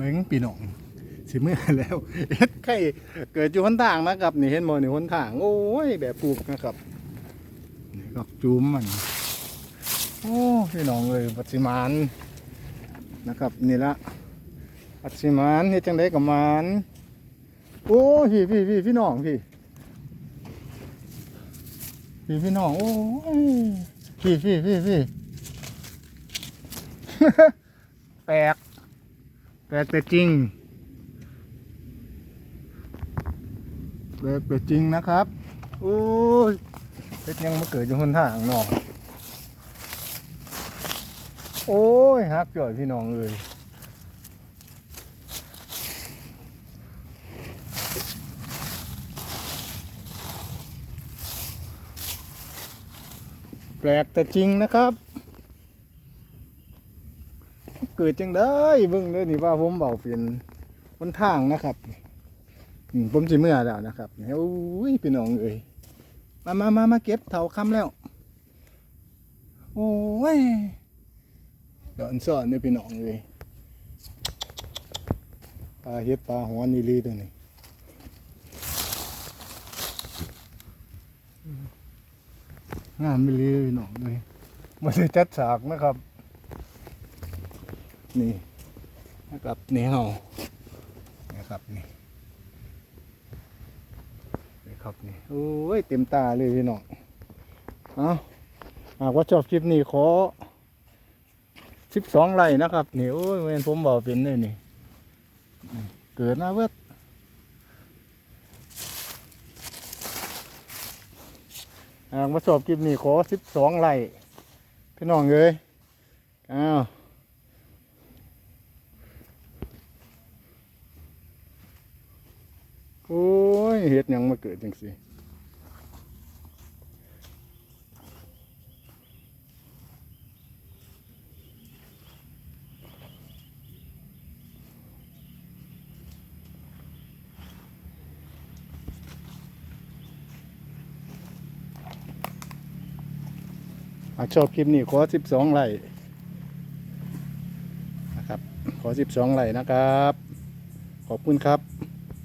เม้งปีหนองสิเมื่อแล้วเอ็ดไข่เกิดอยู่หนทางนะครับนี่เห็นบ่นี่หนทาง โอ้ยแบบปลูกนะครับนี่ก็จูมมัน โอ้พี่น้องเลยปัจจิมานนะครับนี่ละปัจจิมานเฮ็ดจังไดกับมานโอ้พี่พี่พี่พี่น้องพี่พี่พี่น้องโอ้ยพี่พี่พี่พี่แปลก แปลกแต่จริงแปลกแต่จริงนะครับโอ้ยเฮ็ดยังมาเกิดอยู่หนทางนาะโอ้ยฮักจ่อยพี่น้องเอ้ยแปลกแต่จริงนะครับ เกิดจังได้เบิ่งเลยนี่ว่าผมเบาเป็นบนทางนะครับผมสิเมื่อแล้วนะครับโอ้ยพี่น้องเอ้ยมามามามาเก็บเถาคำแล้ว โอ้ยเดินซ่อนเนี่ยพี่น้องเลยปลาเฮ็ดปลาหัวนี่ลีตัวนี้งามไม่ลีพี่น้องเลยมาได้จัดฉากนะครับ นี่นะครับนี่เฮานะครับนี่นี่ครับนี่โอ้ยเต็มตาเลยพี่น้องเอาหากว่าชอบคลิปนี้ขอสิบสองไร่นะครับนี่โอ้ยแม่นผมบอกเป็นเลยนี่นี่เกิดมาเวิดหากมาสอบคลิปนี้ขอสิบสองไร่พี่น้องเลยอ้าวโอ้ย เห็ดยังมาเกิดจังสิากชอบคลิปนี้ขอสิบสองไลค์นะครับ ขอสิบสองไลค์นะครับ ขอบคุณครับ